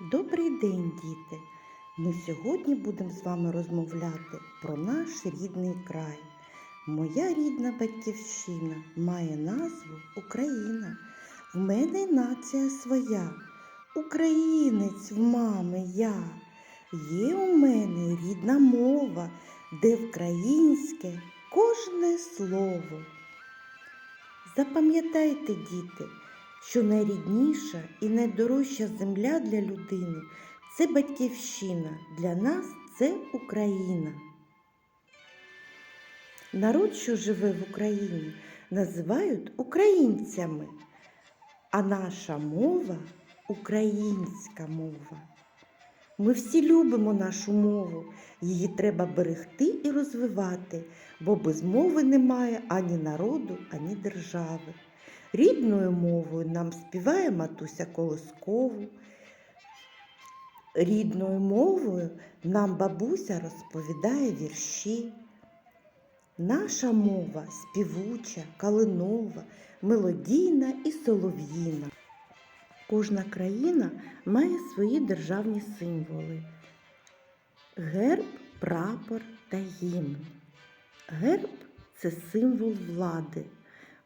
Добрий день, діти! Ми сьогодні будемо з вами розмовляти про наш рідний край. Моя рідна батьківщина має назву Україна. В мене нація своя, українець в мами я. Є у мене рідна мова, де вкраїнське кожне слово. Запам'ятайте, діти, що найрідніша і найдорожча земля для людини це батьківщина. Для нас це Україна. Народ, що живе в Україні, називають українцями, а наша мова українська мова. Ми всі любимо нашу мову, її треба берегти і розвивати, бо без мови немає ані народу, ані держави. Рідною мовою нам співає матуся Колоскову. Рідною мовою нам бабуся розповідає вірші. Наша мова співуча, калинова, мелодійна і солов'їна. Кожна країна має свої державні символи. Герб, прапор та гімн. Герб це символ влади.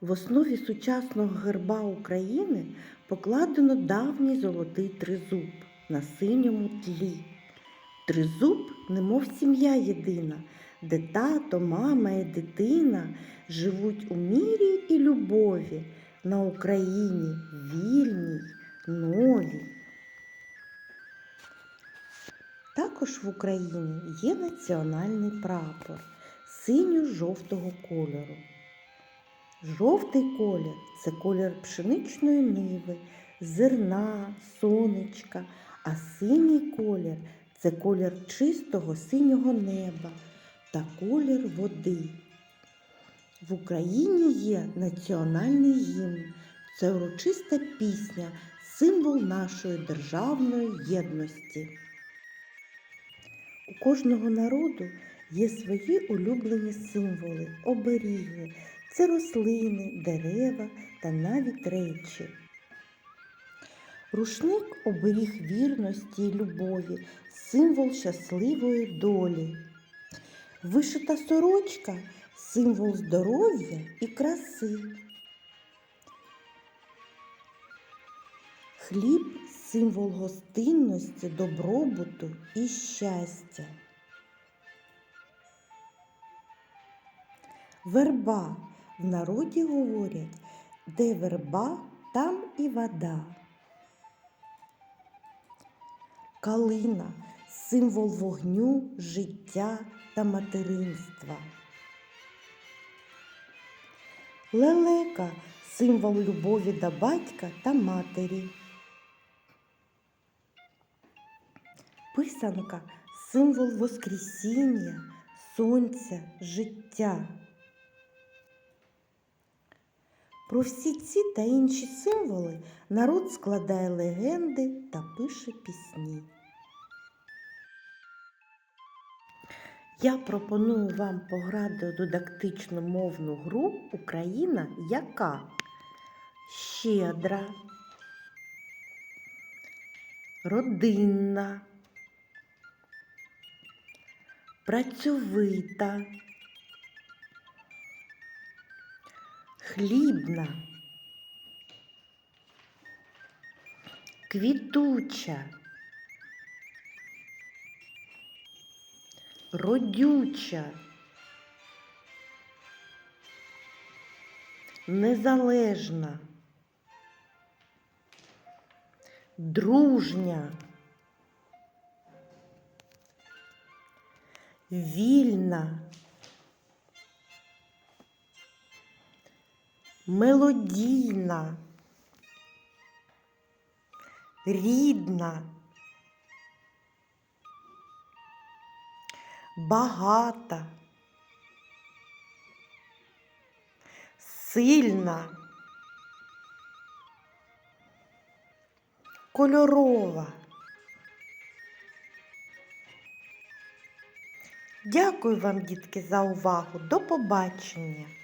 В основі сучасного герба України покладено давній золотий тризуб на синьому тлі. Тризуб, немов сім'я єдина, де тато, мама і дитина живуть у мірі і любові на Україні вільній, новій. Також в Україні є національний прапор синьо-жовтого кольору. Жовтий колір це колір пшеничної ниви, зерна, сонечка, а синій колір це колір чистого синього неба та колір води. В Україні є національний гімн. Це урочиста пісня, символ нашої державної єдності. У кожного народу є свої улюблені символи, оберіги. Це рослини, дерева та навіть речі. Рушник оберіг вірності і любові, символ щасливої долі. Вишита сорочка символ здоров'я і краси. Хліб символ гостинності, добробуту і щастя. Верба в народі говорять, де верба, там і вода. Калина символ вогню, життя та материнства. Лелека символ любові до батька та матері. Писанка символ Воскресіння, сонця, життя. Про всі ці та інші символи народ складає легенди та пише пісні. Я пропоную вам пограти дидактичну мовну гру Україна яка щедра, родинна, працьовита, хлібна, квітуча. родюча, незалежна, дружня, вільна, мелодійна, рідна. багата, сильна, кольорова. Дякую вам, дітки, за увагу. До побачення!